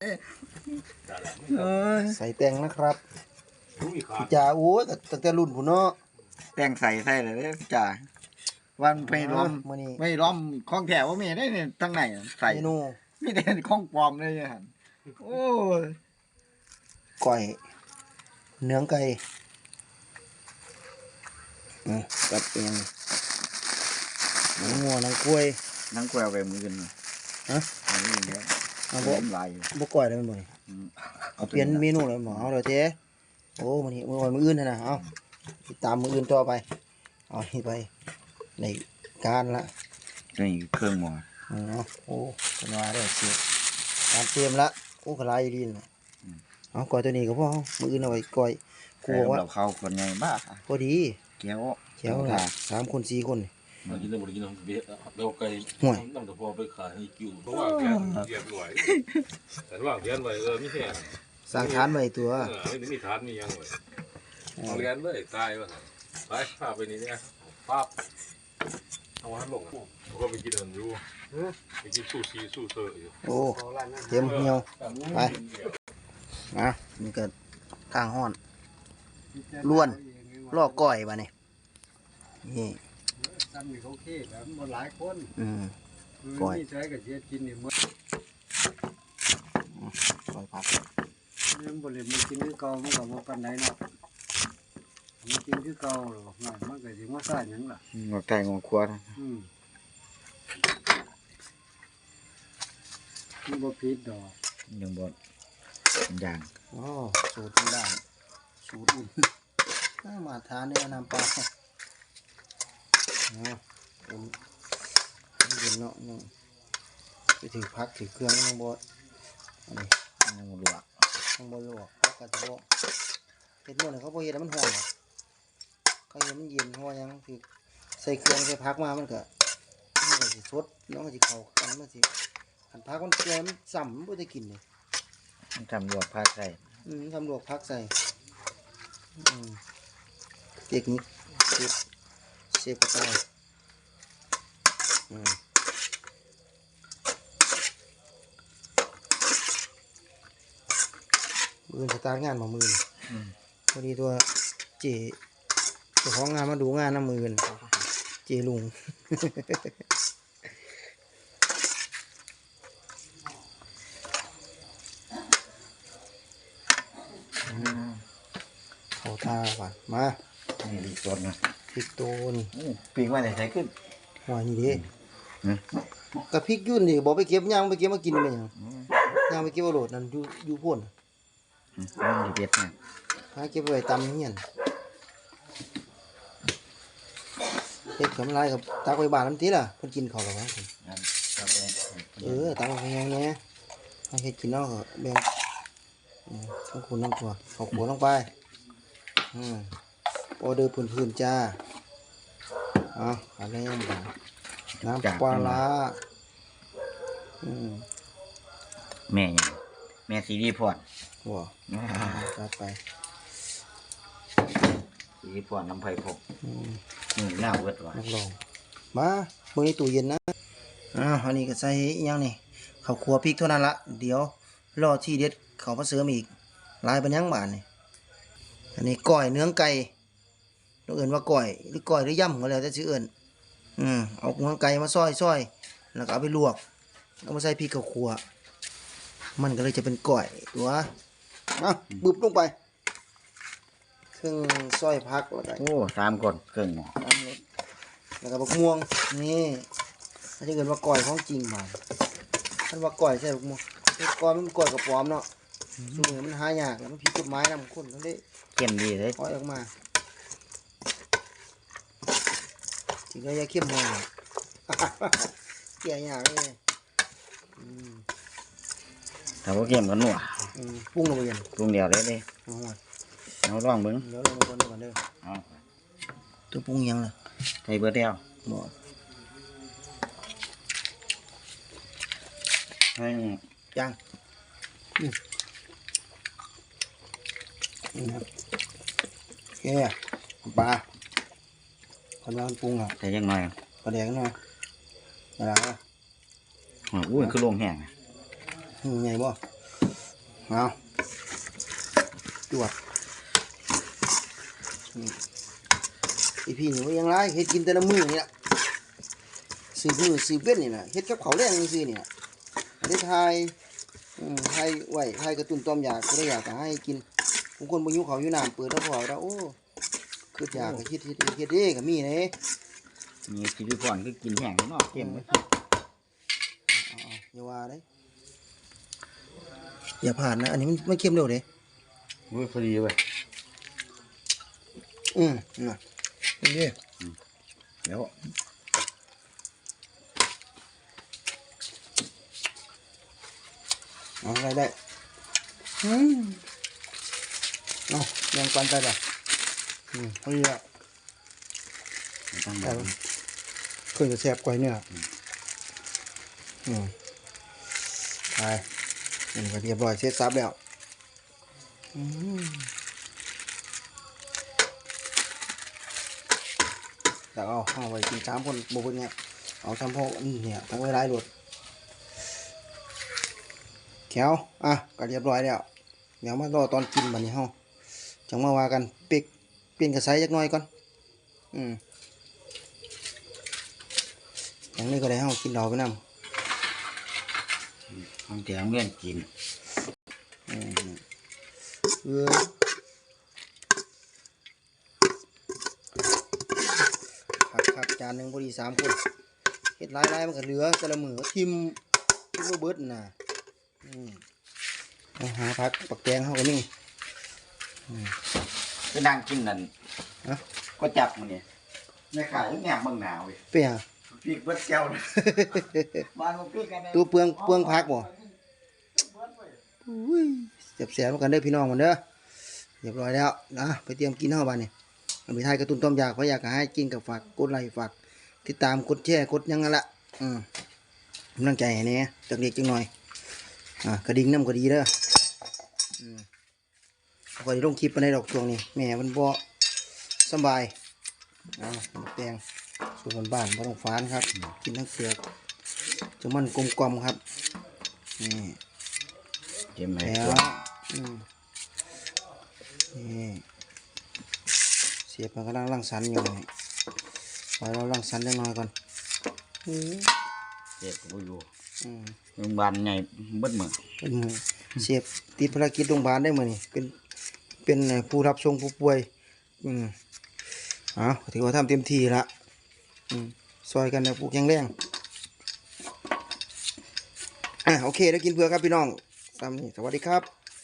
เอ้ยใส่แตงนะครับมีขาดจ่าโอ้ยตั้งแต่รุ่นผู้เนาะแป้งใส่ใส่เลยเด้อจ้าวันไปล้อมมื้อนี้ไม่ล้อมของแถวว่ามีได้เนี่ยทั้งไหนใส่เมนูมีแต่ของปลอมเลยเนี่ยหั่นโอ้ยก้อยเนื้อไก่อืมกับเองหนังงัวหนังกล้วยนั่งแกวไปมือกันฮะอันนี้เนี่ย เอาผบ่มลายอยู่บ่ก้อยเลยแมันบ่นี่อืมเอาเปลี่ยนเมนูเลยหมอเอาเลยเจ๊โอ้มื้อนี้มื้อก่อนมื้ออื่นนะนะเอาติดตามมื้ออื่นต่อไปเอานี่ไปในการละนี่เครื่องหมออ๋อโอ้เป็นว่าได้เสียการเตรียมละโอ้กระไรดีนะเอาก้อยตัวนี้ก็พอมืออื่นเอาไว้ก้อยกลัใส่วว่าเราเข้าคนใหญ่บ้าพอดีแก้วแจ๋วละสามคนสี่คนมา กินได้หมดกินน้ำเบี้ยเบลไก่ห่วยน้ำตะพอไปขายให้กิวเพราะว่าแกเรียบร้อยแต่ว่าเรียนไว้เออไม่ใช่สร้างฐานไว้ตัวเออไม่มีฐานมียังไว้เอาเรียนเลยตายว่ะไปพาไปนี่เนี่ยปั๊บเอาวันลงอะผมก็ไปกินอันอยู่ไปกินซูชิซูเซอร์อยู่โอ้เตรียมเหี่ยวไปนะนี่ก็ทางห้อนล้วนลอกก้อยมาเนี่ยนี่ ซ้ำนี่เขาเคแบบมันหลายคนอืมคือก้อย นี่ใช้กับเชียกินนี่หมันก้อยผักยังบริมันกินคือเก่ามันก็บ่ปานใดเนาะมันกินคือเก่าหรอกน่ะมันก็สิมาซ่าหยังล่ะ งอกไก่งอกครัวนะอืมมันบ่ผิดดอกยังบดอย่างอ๋อสูตรที่ได้สูตรอุ่นน่ามาทานเนี่ยน้ำปลาอ๋ออุ่น เย็นเนาะเนาะไปถือพักถือเครื่องน้องบอสอันนี้ยังบลวกน้องบอสลวกพักกับจะบอกเห็ดหมดเลยเขาบอเห็ดแล้วมันหอมอเขาเห็นมันเย็นเพราะว่ายังคือใส่เครื่องใส่พักมามันก็มันก็สิสดแล้วมันก็สิเข้ากันมันสิขันพักมันเกลือมันสั่มมันบ่ได้กินเลยทำลวกผักใส่อืมทำลวกพักใส่อืมเทคนิคเชฟ เชฟกระต่ายอืมมือสตาร์ทงานมามือนี่พอดีตัวเจเจ้าของงานมาดูงานน้ำมือนเจลุงเขาท่าก่อนมานี่ดีสดนะ พริกโตนี่ปีกมาไหนใส่ขึ้นหัวนี่เด้อืมกะพริกยุ่นดิบอกไปเก็บย่างไปเก็บมากินไปยังย่างไปเก็บเอาโหลดนั่นอยู่อยู่พ่นอืมมันดีเด็ดนะหาเก็บไว้ตำเฮียนเฮ็ดกำไรกับตักไว้บ้านน้ำตีล่ะเพิ่นกินข้าวกับว่าครับผมเออตักไว้ยังเนี้ยให้เฮ็ดกินเนาะก็แบ่งอืมทั้งคุณทั้งตัวเอาขัวลงไปอืม ออเดอร์พื้นๆจ้าเอาอะไรยังบ่น้ำปลาร้าอืมแม่ยังแม่ซีรีพอดวจัดไปซีรีพอดน้ำไผ่พกอืมนี่หน้าเวิร์ดว่ะนักลองมามือนี้ตู้เย็นนะอ้าวอันนี้ก็ใส่ยังนี่ข้าวคั่วพริกเท่านั้นละเดี๋ยวรอที่เด็ดเขามาเสริมอีกลายเป็นยังบานนี่อันนี้ก้อยเนื้อไก่ เราเอื่นว่าก้อยหรือก้อยหรือย่ำก็แล้วแต่ชื่อเอื่นอืมเอาเนื้อไก่มาซอยซอยแล้วก็เอาไปลวกเอามาใส่พริกข้าวคั่วมันก็เลยจะเป็นก้อยตัวมาบึบลงไปเครื่องซอยพักแล้วก็โอ้สามคนเกินหมอตามรถแล้วก็บักม่วงนี่ถ้าจะเกิดว่าก่อยของจริงมาท่านว่าก่อยใช่บักม่วงไอ้ก่อยมันก่อยกับปลอมเนาะสูงมันหายากแล้วมันผิดกฎหมายนำคนทั้งได้เข้มดีเลยอ้อยออกมา ถึงก็ยาเข้มมองเกี่ยยากเลยอืมถ้าว่าเข้มก็นัวอืมปรุงลงไปยังปรุงเดียวเลยเด้เอาไว้เอาลองเบิ้งเดี๋ยวลงมาก่อนเดี๋ยวก่อนเด้อเอาตัวปรุงยังล่ะใส่เบอร์เดียวบอกให้ยังอืมนี่ครับโอเคปลา คนว่ามันปรุงอะใส่ยังหน่อยปลาแดงหน่อยปลาร้าอ๋ออุ้ยคือลงแห้งนะอืมใหญ่บ่เอาจวดอีพี่นี่ว่ายังไรเฮ็ดกินแต่ละมื้อนี่ล่ะสืบมือสืบเว้นนี่น่ะเฮ็ดกับเขาวแรงนี่ซื่อนี่น่ะได้ทายอืมให้ไว้ให้กระตุ้นต้อมอยากก็ได้อยากก็ให้กินบางคนบ่อยู่เขาวอยู่น้ำเปิดแล้วพอแล้วโอ้ คืออยากก็คิดเฮ็ดเฮ็ดเด้ก็มีเด้มีกินก่อนก็กินแห้งเนาะเค็มอย่าว่าเด้อย่าผ่านนะ อันนี้มันมันเค็มเร็วเด้เว้ยพอดีเว้ยอืมน่ะนี่แล้วเอาได้ได้อืมเอายังปันไปบ่ อืมพอดีแล้วตั้งแต่ว่าเคยจะแซ่บกว่าเนื้ออืมไปนี่ก็เรียบร้อยเสร็จสับแล้วอืมแต่เอาเอาไว้กินสามคนบุกเนี่ยเอาสามพออืมเนี่ยทั้งไว้ร้ายหลดแขวอะก็เรียบร้อยแล้วเดี๋ยวมารอตอนกินบัดนี้เฮาจังมาว่ากันเป๊ก เปลี่ยนกระไซจักหน่อยก่อน อืมอย่างนี้ก็ได้ให้เรากินดอกไปนำห้องแถวเงี้ยกินอืมเออผักผักจานหนึ่งพอดีสามคนเฮ็ดหลายๆมันก็เหลือแต่ละมือก็ทิมทิมบ่เบิดน่ะอืมเอาหาผักปักแตงเฮาก็มี ก็นั่งกินนั่นฮะ ก็จับมันเนี่ยแม่ขายแง่บางหนาวเว้ยเปียปีกเบิดแก้วนะ บ้านมันปีกกันเนี่ยตัวเปลืองเปลืองผักบ่อุ้ยเจ็บแสบกันเด้อพี่น้องมันเด้อเรียบร้อยแล้วนะไปเตรียมกินเฮาบ้านนี่เอาไปทายกระตุ้นต้มยากเพราะอยากให้กินกับฝากกดไลค์ฝากติดตามกดแชร์กดหยังนั่นละอืมกำลังใจให้แหน่จักเล็กจังหน่อย อ่ากระดิ่งน้ำก็ดีเด้ออืม พอได้ลงคลิปไปในดอกช่วงนี้แม่มันบ่สำบายอ่าแตงสูตรบ้านๆบ่ต้องฟานครับ กินทั้งเปลือกจะมันกลมกล่อมครับนี่เจ็บไหมแล้วอืมนี่เสียบมันกำลังรังสรรค์อยู่นี่ปล่อยเรารังสรรค์ได้น้อยก่อนอืมเจ็บกูอยู่อืมโรงพยาบาลใหญ่เบิดมือเป็นหมู่เสียบติดภารกิจโรงพยาบาลได้มื้อนี่เป็น เป็นผู้รับทรงผู้ป่วย อืมอ้าถือว่าทำเต็มที่ละอืมซอยกันนะปลูกแข็งแรงอะโอเคแล้วกินเพื่อครับพี่น้องตามนี้สวัสดีครับ